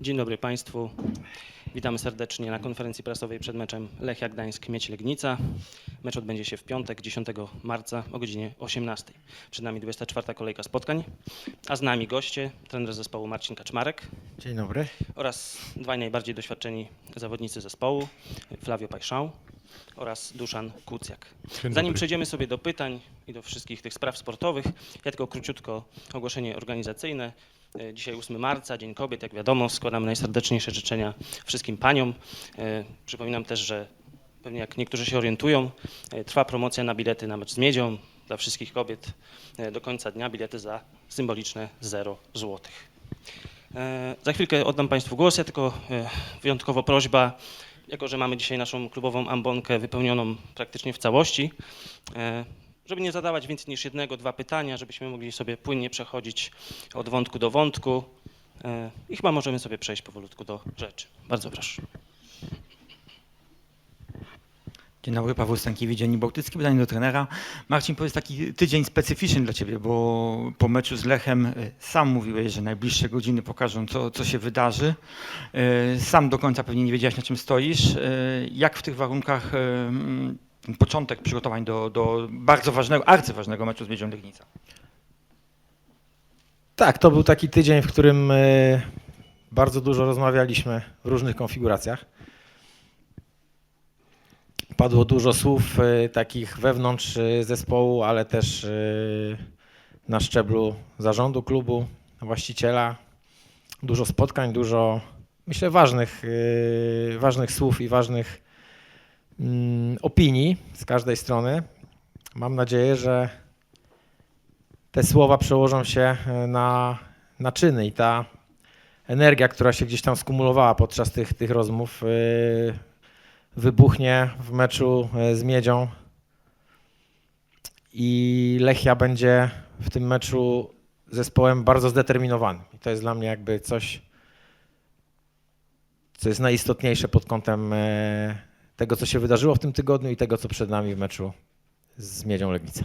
Dzień dobry Państwu. Witamy serdecznie na konferencji prasowej przed meczem Lechia Gdańsk-Miedź Legnica. Mecz odbędzie się w piątek, 10 marca o godzinie 18. Przed nami 24. kolejka spotkań, a z nami goście, trener zespołu Marcin Kaczmarek Dzień dobry. oraz dwaj najbardziej doświadczeni zawodnicy zespołu, Flavio Pajszał oraz Duszan Kucjak. Zanim przejdziemy sobie do pytań i do wszystkich tych spraw sportowych, ja tylko króciutko ogłoszenie organizacyjne. E, Dzisiaj 8 marca, Dzień Kobiet, jak wiadomo, składamy najserdeczniejsze życzenia wszystkim paniom. E, Przypominam też, że pewnie jak niektórzy się orientują, e, trwa promocja na bilety na mecz z Miedzią dla wszystkich kobiet. Do końca dnia bilety za symboliczne 0 złotych. Za chwilkę oddam Państwu głos, ja tylko wyjątkowo prośba, jako że mamy dzisiaj naszą klubową ambonkę wypełnioną praktycznie w całości, żeby nie zadawać więcej niż jednego, dwa pytania, żebyśmy mogli sobie płynnie przechodzić od wątku do wątku e, i chyba możemy sobie przejść powolutku do rzeczy. Bardzo proszę. Dzień dobry, Paweł Stankiewicz, Dziennik Bałtycki. Pytanie do trenera. Marcin, powiedz taki tydzień specyficzny dla Ciebie, bo po meczu z Lechem y, sam mówiłeś, że najbliższe godziny pokażą, co, co się wydarzy. Y, Sam do końca pewnie nie wiedziałeś, na czym stoisz. Jak w tych warunkach ten początek przygotowań do, do bardzo ważnego, arcyważnego meczu z Miedzią Legnica? Tak, to był taki tydzień, w którym e, bardzo dużo rozmawialiśmy w różnych konfiguracjach. Padło dużo słów e, takich wewnątrz e, zespołu, ale też na szczeblu zarządu klubu, właściciela. Dużo spotkań, dużo, myślę, ważnych, ważnych słów i ważnych opinii z każdej strony. Mam nadzieję, że te słowa przełożą się e, na, na czyny i ta energia, która się gdzieś tam skumulowała podczas tych, tych rozmów, e, wybuchnie w meczu e, z Miedzią i Lechia będzie w tym meczu zespołem bardzo zdeterminowanym. I to jest dla mnie jakby coś, co jest najistotniejsze pod kątem tego, co się wydarzyło w tym tygodniu i tego, co przed nami w meczu z Miedzią Legnica.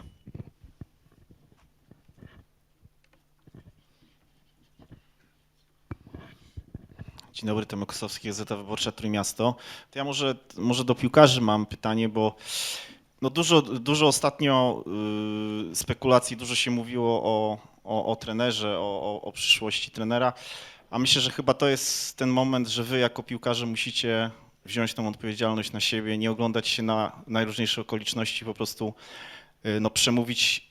Dzień dobry, Tomek Kosowski, Gazeta Wyborcza Trójmiasto. To ja może, może do piłkarzy mam pytanie, bo no dużo, dużo ostatnio y, spekulacji, dużo się mówiło o, o, o trenerze, o, o, o przyszłości trenera, a myślę, że chyba to jest ten moment, że wy jako piłkarze musicie wziąć tą odpowiedzialność na siebie, nie oglądać się na najróżniejsze okoliczności, po prostu y, no, przemówić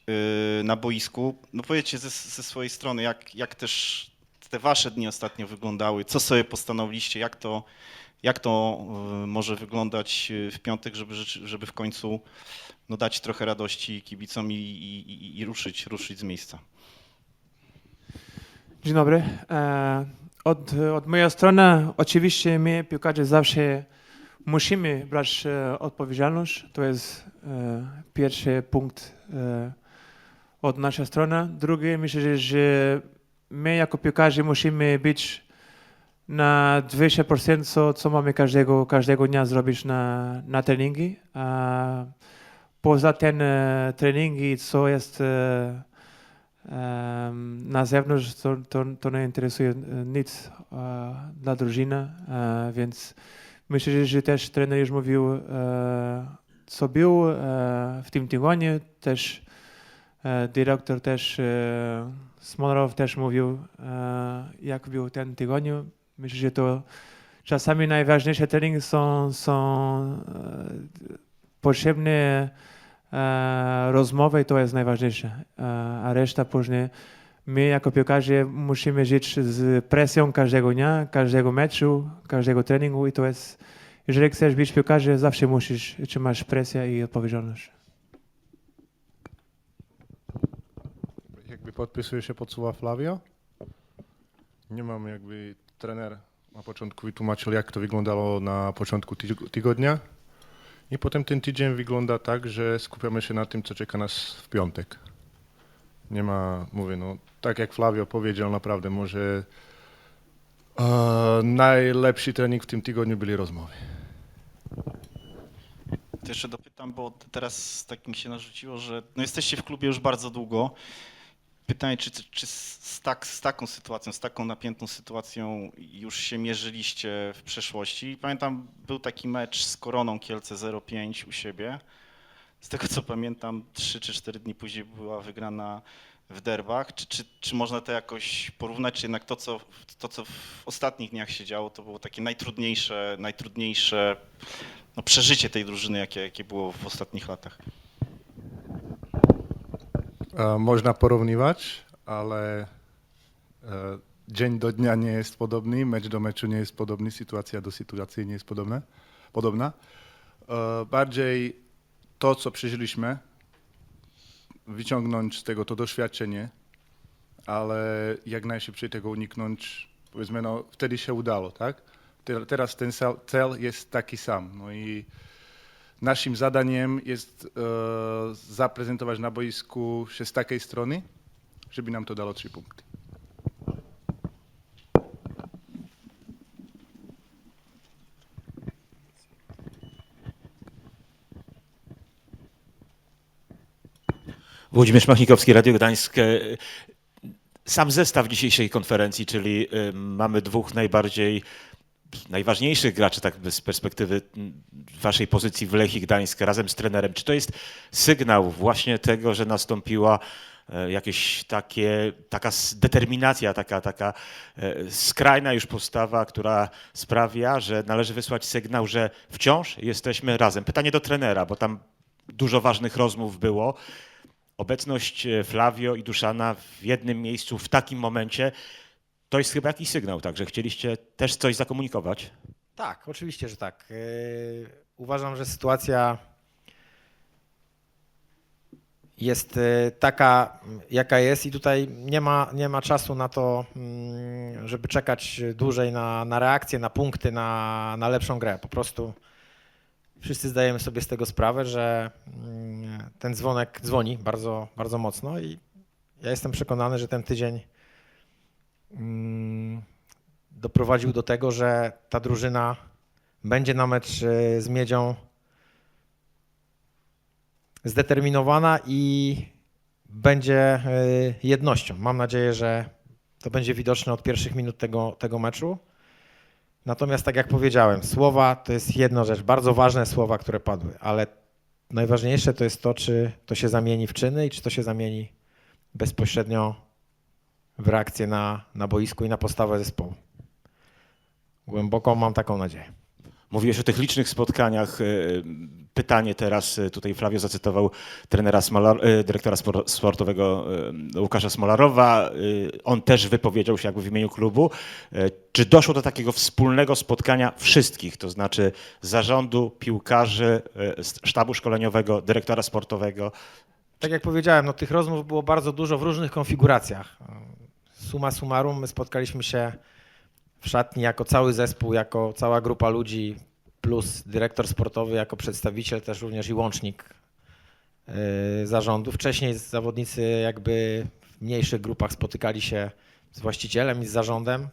y, na boisku. No powiedzcie ze, ze swojej strony, jak, jak też te wasze dni ostatnio wyglądały, co sobie postanowiliście, jak to, jak to y, może wyglądać w piątek, żeby, żeby w końcu no, dać trochę radości kibicom i, i, i- i ruszyć, ruszyć z miejsca. Dzień dobry. E, Od, od mojej strony oczywiście my piłkarze zawsze musimy brać e, odpowiedzialność. To jest e, pierwszy punkt e, od naszej strony. Drugi myślę, że- my jako piłkarze musimy być na 200% co, co mamy każdego, każdego dnia zrobić na, na treningi. A poza e, treningi, co jest Na zewnątrz to, to, to nie interesuje nic e, dla drużyny, e, więc myślę, że- też trener już mówił, e, co był w tym tygodniu. Też dyrektor też, Smolorow też mówił, jak był ten tygodniu. Myślę, że to czasami najważniejsze treningi są, są potrzebne e, rozmowy to jest najważniejsze, e, a reszta później my jako piłkarze musimy żyć z presją każdego dnia, każdego meczu, każdego treningu i to jest, jeżeli chcesz być piłkarzem, zawsze musisz trzymać presję i odpowiedzialność. Jakby podpisuję się pod słowa Flavio. Nie mam jakby trener na początku wytłumaczył, jak to wyglądało na początku tyg- tygodnia. I potem ten tydzień wygląda tak, że skupiamy się na tym, co czeka nas w piątek. Nie ma, mówię, no tak jak Flavio powiedział, naprawdę może e, najlepszy trening w tym tygodniu byli rozmowy. To jeszcze dopytam, bo teraz tak mi się narzuciło, że no, jesteście w klubie już bardzo długo. Pytanie, czy, czy z, tak, z taką sytuacją, z taką napiętą sytuacją już się mierzyliście w przeszłości? Pamiętam, był taki mecz z Koroną Kielce 0-5 u siebie. Z tego co pamiętam, 3 czy 4 dni później była wygrana w derbach. Czy, czy, czy można to jakoś porównać, czy jednak to co, to, co w ostatnich dniach się działo, to było takie najtrudniejsze, najtrudniejsze no, przeżycie tej drużyny, jakie, jakie było w ostatnich latach? E, Można porównywać, ale e, dzień do dnia nie jest podobny, mecz do meczu nie jest podobny, sytuacja do sytuacji nie jest podobna. podobna. E, Bardziej to, co przeżyliśmy, wyciągnąć z tego to doświadczenie, ale jak najszybciej tego uniknąć, powiedzmy, no wtedy się udało, tak? Te- Teraz ten cel jest taki sam. No i naszym zadaniem jest e, zaprezentować na boisku się z takiej strony, żeby nam to dało trzy punkty. Włodzimierz Machnikowski, Radio Gdańsk. E, Sam zestaw dzisiejszej konferencji, czyli e, mamy dwóch najbardziej najważniejszych graczy, tak z perspektywy waszej pozycji w Lechii Gdańsk razem z trenerem. Czy to jest sygnał właśnie tego, że nastąpiła e, jakieś takie, taka determinacja, taka, taka e, skrajna już postawa, która sprawia, że należy wysłać sygnał, że wciąż jesteśmy razem. Pytanie do trenera, bo tam dużo ważnych rozmów było. Obecność e, Flavio i Duszana w jednym miejscu w takim momencie to jest chyba jakiś sygnał, tak, że chcieliście też coś zakomunikować. Tak, oczywiście, że tak. Yy, Uważam, że sytuacja jest yy, taka, jaka jest i tutaj nie ma, nie ma czasu na to, mm, żeby czekać dłużej na, na reakcję, na punkty, na, na lepszą grę. Po prostu wszyscy zdajemy sobie z tego sprawę, że mm, ten dzwonek dzwoni bardzo, bardzo mocno i ja jestem przekonany, że ten tydzień doprowadził do tego, że ta drużyna będzie na mecz e, z Miedzią zdeterminowana i będzie e, jednością. Mam nadzieję, że to będzie widoczne od pierwszych minut tego, tego meczu. Natomiast tak jak powiedziałem, słowa to jest jedna rzecz, bardzo ważne słowa, które padły, ale najważniejsze to jest to, czy to się zamieni w czyny i czy to się zamieni bezpośrednio w reakcję na, na boisku i na postawę zespołu. Głęboko mam taką nadzieję. Mówiłeś o tych licznych spotkaniach. e, Pytanie teraz, e, tutaj Flavio zacytował trenera Smolar, e, dyrektora spor- sportowego e, Łukasza Smolarowa. E, On też wypowiedział się jakby w imieniu klubu. E, Czy doszło do takiego wspólnego spotkania wszystkich, to znaczy zarządu, piłkarzy, e, sztabu szkoleniowego, dyrektora sportowego? Tak jak powiedziałem, no, tych rozmów było bardzo dużo w różnych konfiguracjach. Suma summarum, my spotkaliśmy się w szatni jako cały zespół, jako cała grupa ludzi, plus dyrektor sportowy, jako przedstawiciel też również i łącznik yy, zarządu. Wcześniej zawodnicy jakby w mniejszych grupach spotykali się z właścicielem i z zarządem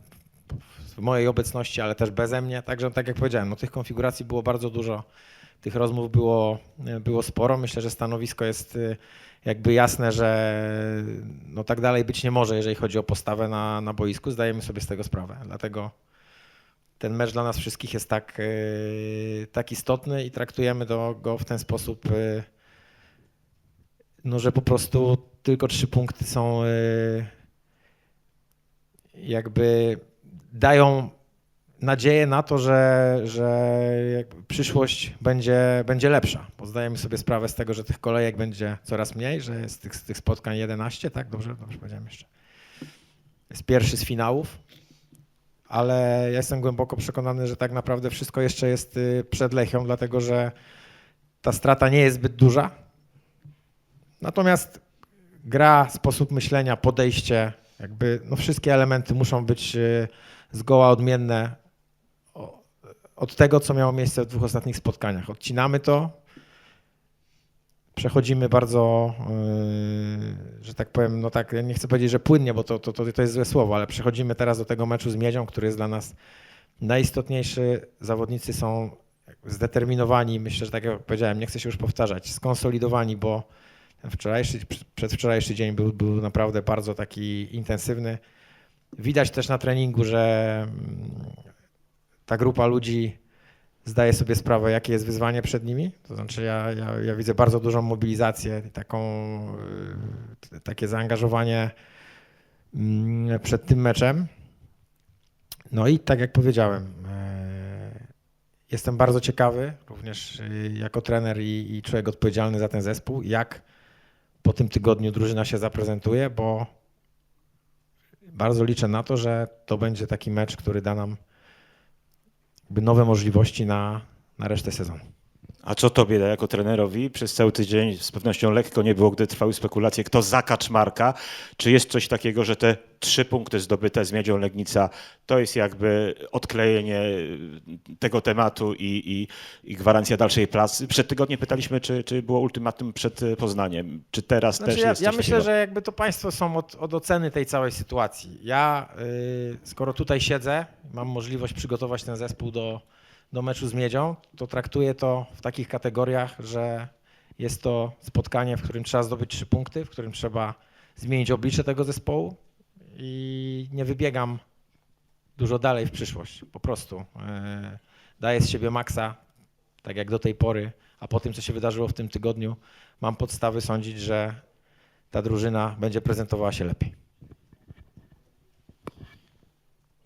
w mojej obecności, ale też beze mnie. Także tak jak powiedziałem, no, tych konfiguracji było bardzo dużo. Tych rozmów było, było sporo. Myślę, że stanowisko jest y, jakby jasne, że no tak dalej być nie może, jeżeli chodzi o postawę na, na boisku. Zdajemy sobie z tego sprawę. Dlatego ten mecz dla nas wszystkich jest tak, y, tak istotny i traktujemy do, go w ten sposób, y, no, że po prostu tylko trzy punkty są jakby dają nadzieję na to, że, że przyszłość będzie, będzie lepsza. Bo zdajemy sobie sprawę z tego, że tych kolejek będzie coraz mniej, że jest tych, z tych spotkań 11, tak? Dobrze, dobrze powiedziałem jeszcze. Jest pierwszy z finałów, ale ja jestem głęboko przekonany, że tak naprawdę wszystko jeszcze jest y, przed Lechią, dlatego że ta strata nie jest zbyt duża. Natomiast gra, sposób myślenia, podejście, jakby no wszystkie elementy muszą być y, zgoła odmienne od tego, co miało miejsce w dwóch ostatnich spotkaniach. Odcinamy to, przechodzimy bardzo, yy, że tak powiem, no tak, nie chcę powiedzieć, że płynnie, bo to, to, to, jest złe słowo, ale przechodzimy teraz do tego meczu z Miedzią, który jest dla nas najistotniejszy. Zawodnicy są zdeterminowani, myślę, że tak jak powiedziałem, nie chcę się już powtarzać, skonsolidowani, bo wczorajszy, przedwczorajszy dzień był, był naprawdę bardzo taki intensywny. Widać też na treningu, że mm, ta grupa ludzi zdaje sobie sprawę, jakie jest wyzwanie przed nimi. To znaczy, ja, ja, ja widzę bardzo dużą mobilizację, taką, y, takie zaangażowanie mm, przed tym meczem. No i tak jak powiedziałem, e, jestem bardzo ciekawy, również y, jako trener i, i człowiek odpowiedzialny za ten zespół, jak po tym tygodniu drużyna się zaprezentuje, bo bardzo liczę na to, że to będzie taki mecz, który da nam nowe możliwości na, na resztę sezonu. A co tobie jako trenerowi? Przez cały tydzień z pewnością lekko nie było, gdy trwały spekulacje, kto za Kaczmarka. Czy jest coś takiego, że te trzy punkty zdobyte z Miedzią Legnica to jest jakby odklejenie tego tematu i, i, i gwarancja dalszej pracy? Przed tygodniem pytaliśmy, czy, czy było ultimatum przed Poznaniem. Czy teraz Znaczy, też ja, jest ja myślę, takiego? że jakby to Państwo są od, od oceny tej całej sytuacji. Ja, y, skoro tutaj siedzę, mam możliwość przygotować ten zespół do, do meczu z Miedzią, to traktuję to w takich kategoriach, że jest to spotkanie, w którym trzeba zdobyć trzy punkty, w którym trzeba zmienić oblicze tego zespołu i nie wybiegam dużo dalej w przyszłość. Po prostu y, daję z siebie maksa, tak jak do tej pory, a po tym, co się wydarzyło w tym tygodniu, mam podstawy sądzić, że ta drużyna będzie prezentowała się lepiej.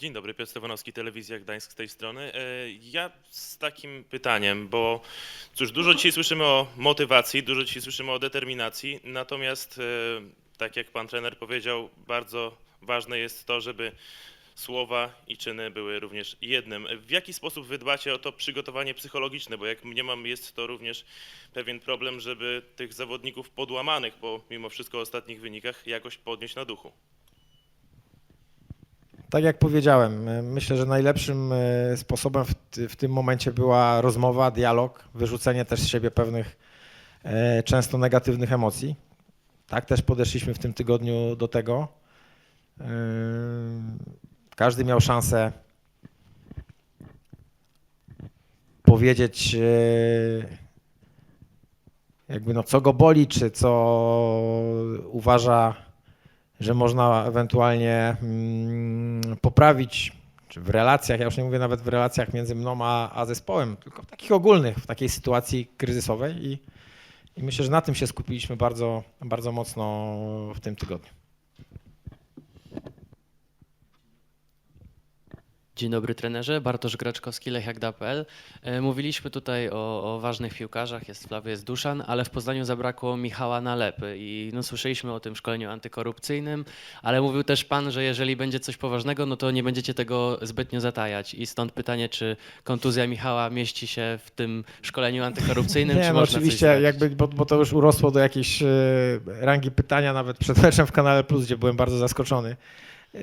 Dzień dobry, Piotr Stefanowski, Telewizja Gdańsk z tej strony. E, Ja z takim pytaniem, bo cóż, dużo dzisiaj słyszymy o motywacji, dużo dzisiaj słyszymy o determinacji, natomiast e, tak jak pan trener powiedział, bardzo ważne jest to, żeby słowa i czyny były również jednym. W jaki sposób wy dbacie o to przygotowanie psychologiczne, bo jak mniemam jest to również pewien problem, żeby tych zawodników podłamanych, bo mimo wszystko ostatnich wynikach, jakoś podnieść na duchu. Tak jak powiedziałem, y, myślę, że najlepszym y, sposobem w, w tym momencie była rozmowa, dialog, wyrzucenie też z siebie pewnych e, często negatywnych emocji. Tak też podeszliśmy w tym tygodniu do tego. Ym, Każdy miał szansę powiedzieć, e, jakby no, co go boli, czy co uważa, że można ewentualnie mm, poprawić czy w relacjach, ja już nie mówię nawet w relacjach między mną a, a zespołem, tylko w takich ogólnych, w takiej sytuacji kryzysowej i, i myślę, że na tym się skupiliśmy bardzo, bardzo mocno w tym tygodniu. Dzień dobry trenerze, Bartosz Graczkowski, Lechiak.pl. E, Mówiliśmy tutaj o, o ważnych piłkarzach, jest Flawy, jest Duszan, ale w Poznaniu zabrakło Michała Nalepy. I no, słyszeliśmy o tym szkoleniu antykorupcyjnym, ale mówił też pan, że jeżeli będzie coś poważnego, no to nie będziecie tego zbytnio zatajać. I stąd pytanie, czy kontuzja Michała mieści się w tym szkoleniu antykorupcyjnym, Nie, czy no można oczywiście, jakby, bo, bo to już urosło do jakiejś e, rangi pytania nawet przed meczem w Kanale Plus, gdzie byłem bardzo zaskoczony. E,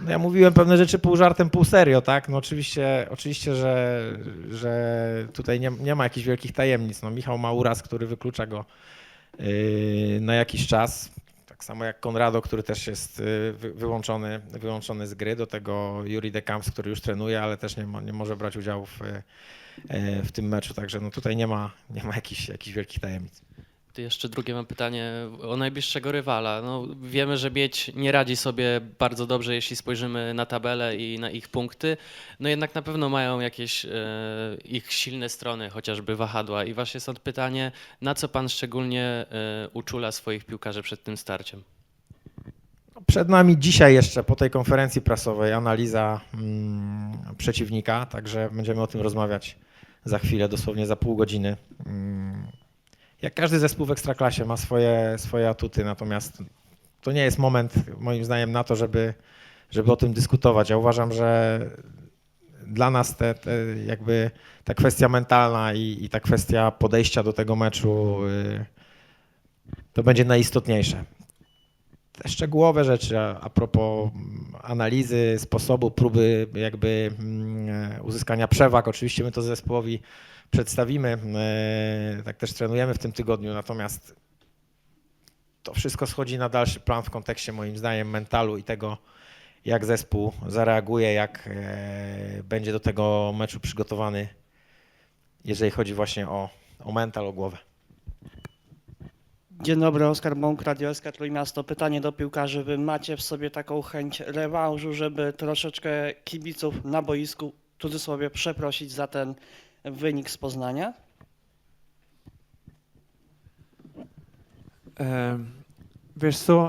No ja mówiłem pewne rzeczy pół żartem, pół serio, tak? No oczywiście, oczywiście że, że tutaj nie, nie ma jakichś wielkich tajemnic. No Michał ma uraz, który wyklucza go e, na jakiś czas. Tak samo jak Konrado, który też jest wy- wyłączony, wyłączony z gry. Do tego Juri De Camps, który już trenuje, ale też nie, nie może brać udziału w, w tym meczu. Także no tutaj nie ma, nie ma jakichś, jakichś wielkich tajemnic. Jeszcze drugie mam pytanie o najbliższego rywala. No, wiemy, że Miedź nie radzi sobie bardzo dobrze, jeśli spojrzymy na tabelę i na ich punkty. No jednak na pewno mają jakieś e, ich silne strony, chociażby wahadła. I właśnie stąd pytanie, na co pan szczególnie e, uczula swoich piłkarzy przed tym starciem? Przed nami dzisiaj jeszcze po tej konferencji prasowej analiza mm, przeciwnika, także będziemy o tym rozmawiać za chwilę, dosłownie za pół godziny. Mm, jak każdy zespół w Ekstraklasie ma swoje, swoje atuty, natomiast to nie jest moment moim zdaniem na to, żeby, żeby o tym dyskutować. Ja uważam, że dla nas te, te jakby ta kwestia mentalna i, i ta kwestia podejścia do tego meczu y, to będzie najistotniejsze te szczegółowe rzeczy a, a propos analizy, sposobu, próby jakby mm, uzyskania przewag. Oczywiście my to zespołowi przedstawimy, e, tak też trenujemy w tym tygodniu, natomiast to wszystko schodzi na dalszy plan w kontekście moim zdaniem mentalu i tego, jak zespół zareaguje, jak e, będzie do tego meczu przygotowany, jeżeli chodzi właśnie o, o mental, o głowę. Dzień dobry, Oskar Bąk, Radio SK Trójmiasto. Pytanie do piłkarzy. Wy macie w sobie taką chęć rewanżu, żeby troszeczkę kibiców na boisku, w cudzysłowie, przeprosić za ten wynik z Poznania? Wiesz co,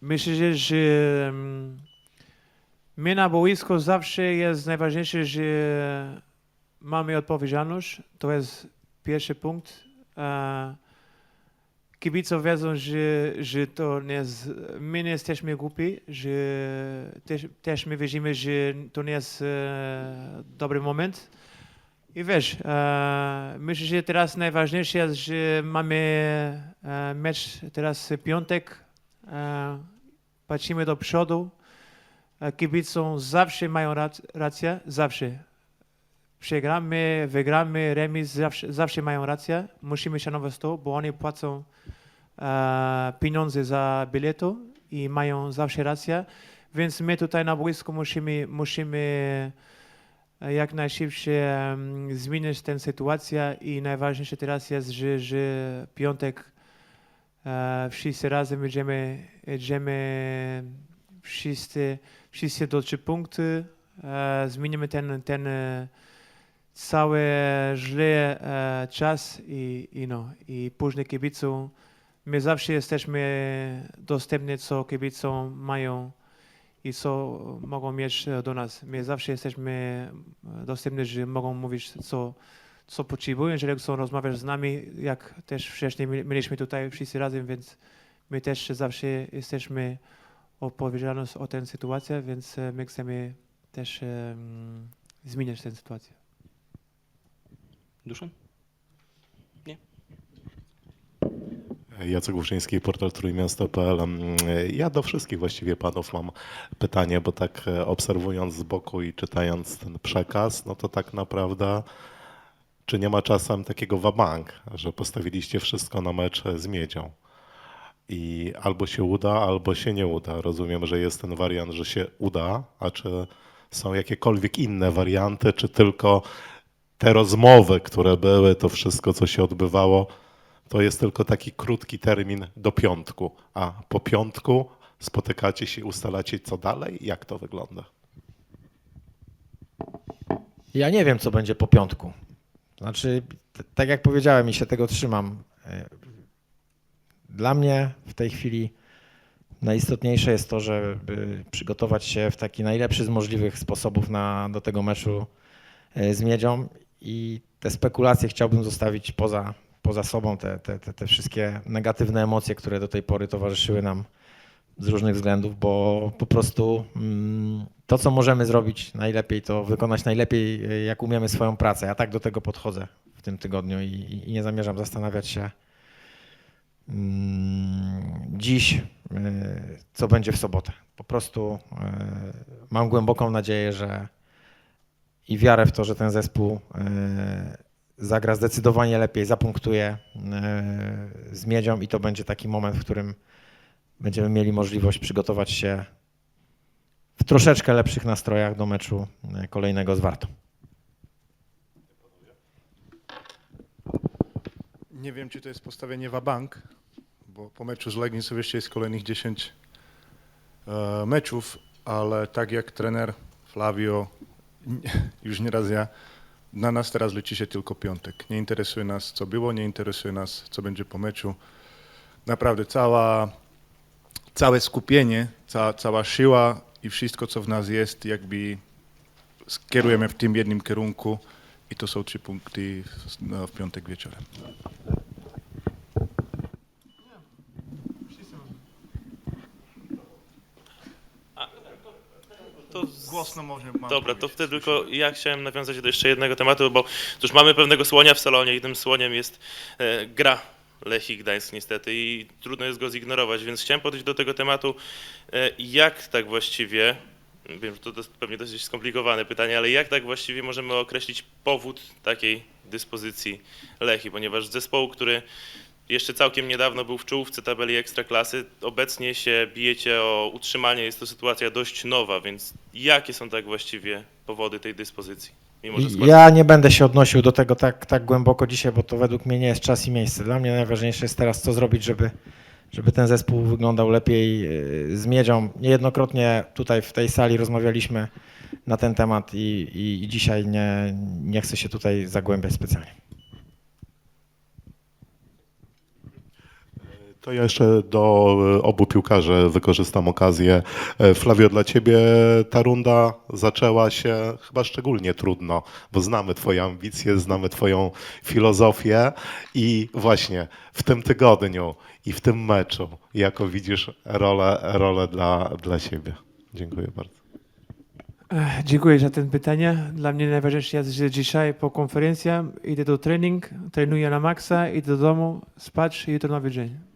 myślę, że my na boisku zawsze jest najważniejsze, że mamy odpowiedzialność. To jest pierwszy punkt. E, kibice wiedzą, że, że to nie jest, my nie jesteśmy głupi, że też, też my wierzymy, że to nie jest e, dobry moment. I wiesz, e, myślę, że teraz najważniejsze jest, że mamy e, mecz teraz piątek. E, patrzymy do przodu. E, kibicą zawsze mają rac- rację, zawsze. Przegramy, wygramy, remis, zawsze, zawsze mają rację. Musimy szanować to, bo oni płacą e, pieniądze za biletu i mają zawsze rację. Więc my tutaj na boisku musimy, musimy jak najszybciej em, zmienić tę sytuację i najważniejsze teraz jest, że, że piątek e, wszyscy razem będziemy, będziemy wszyscy, wszyscy do trzy punkty, e, zmienimy ten, ten e, cały źle czas i, i, no, i później kibicom, my zawsze jesteśmy dostępni, co kibicom mają i co mogą mieć e, do nas. My zawsze jesteśmy e, dostępni, że mogą mówić, co, co potrzebują, jeżeli chcą rozmawiać z nami, jak też wcześniej mi- mieliśmy tutaj wszyscy razem, więc my też zawsze jesteśmy odpowiedzialni o tę sytuację, więc e, my chcemy też em, zmieniać tę sytuację. Duszan? Jacek Głuszyński, portal Trójmiasto.pl. Mm, Ja do wszystkich właściwie panów mam pytanie, bo tak e, obserwując z boku i czytając ten przekaz, no to tak naprawdę czy nie ma czasem takiego wabank, że postawiliście wszystko na mecz z Miedzią i albo się uda, albo się nie uda. Rozumiem, że jest ten wariant, że się uda, a czy są jakiekolwiek inne warianty, czy tylko te rozmowy, które były, to wszystko, co się odbywało, to jest tylko taki krótki termin do piątku, a po piątku spotykacie się ustalacie co dalej? Jak to wygląda? Ja nie wiem, co będzie po piątku. Znaczy, tak jak powiedziałem, i się tego trzymam. e, Dla mnie w tej chwili najistotniejsze jest to, żeby przygotować się w taki najlepszy z możliwych sposobów na, do tego meczu e, z Miedzią i te spekulacje chciałbym zostawić poza, poza sobą, te, te, te, te wszystkie negatywne emocje, które do tej pory towarzyszyły nam z różnych względów, bo po prostu mm, to, co możemy zrobić najlepiej, to wykonać najlepiej, y, jak umiemy swoją pracę. Ja tak do tego podchodzę w tym tygodniu i, i- nie zamierzam zastanawiać się mm, dziś, y, co będzie w sobotę. Po prostu y, mam głęboką nadzieję, że i wiarę w to, że ten zespół zagra zdecydowanie lepiej, zapunktuje y, z miedzią i to będzie taki moment, w którym będziemy mieli możliwość przygotować się w troszeczkę lepszych nastrojach do meczu e, kolejnego z Wartą. Nie wiem, czy to jest postawienie wabank, bo po meczu z sobie jeszcze jest kolejnych 10 e, meczów, ale tak jak trener Flavio, już nieraz ja, na nas teraz liczy się tylko piątek. Nie interesuje nas, co było, nie interesuje nas, co będzie po meczu. Naprawdę cała, całe skupienie, cała, cała siła i wszystko, co w nas jest, jakby skierujemy w tym jednym kierunku i to są trzy punkty w, no, w piątek wieczorem. To Głośno może mam Dobra, to powiedzieć. wtedy tylko ja chciałem nawiązać do jeszcze jednego tematu, bo cóż, mamy pewnego słonia w salonie i tym słoniem jest e, gra Lechii Gdańsk niestety i trudno jest go zignorować, więc chciałem podejść do tego tematu, e, jak tak właściwie, wiem, że to dos- pewnie dosyć skomplikowane pytanie, ale jak tak właściwie możemy określić powód takiej dyspozycji Lechii, ponieważ zespołu, który jeszcze całkiem niedawno był w czołówce tabeli Ekstraklasy. Obecnie się bijecie o utrzymanie, jest to sytuacja dość nowa, więc jakie są tak właściwie powody tej dyspozycji? Mimo. Ja nie będę się odnosił do tego tak, tak głęboko dzisiaj, bo to według mnie nie jest czas i miejsce. Dla mnie najważniejsze jest teraz co zrobić, żeby, żeby ten zespół wyglądał lepiej yy, z miedzią. Niejednokrotnie tutaj w tej sali rozmawialiśmy na ten temat i, i, i dzisiaj nie, nie chcę się tutaj zagłębiać specjalnie. To ja jeszcze do e, obu piłkarzy wykorzystam okazję. E, Flavio, dla ciebie ta runda zaczęła się chyba szczególnie trudno, bo znamy twoje ambicje, znamy twoją filozofię i właśnie w tym tygodniu i w tym meczu, jako widzisz rolę, rolę dla, dla siebie. Dziękuję bardzo. Dziękuję za to pytanie. Dla mnie najważniejsze jest, że dzisiaj po konferencji idę do trening, trenuję na maksa, idę do domu, spać i jutro nowy dzień.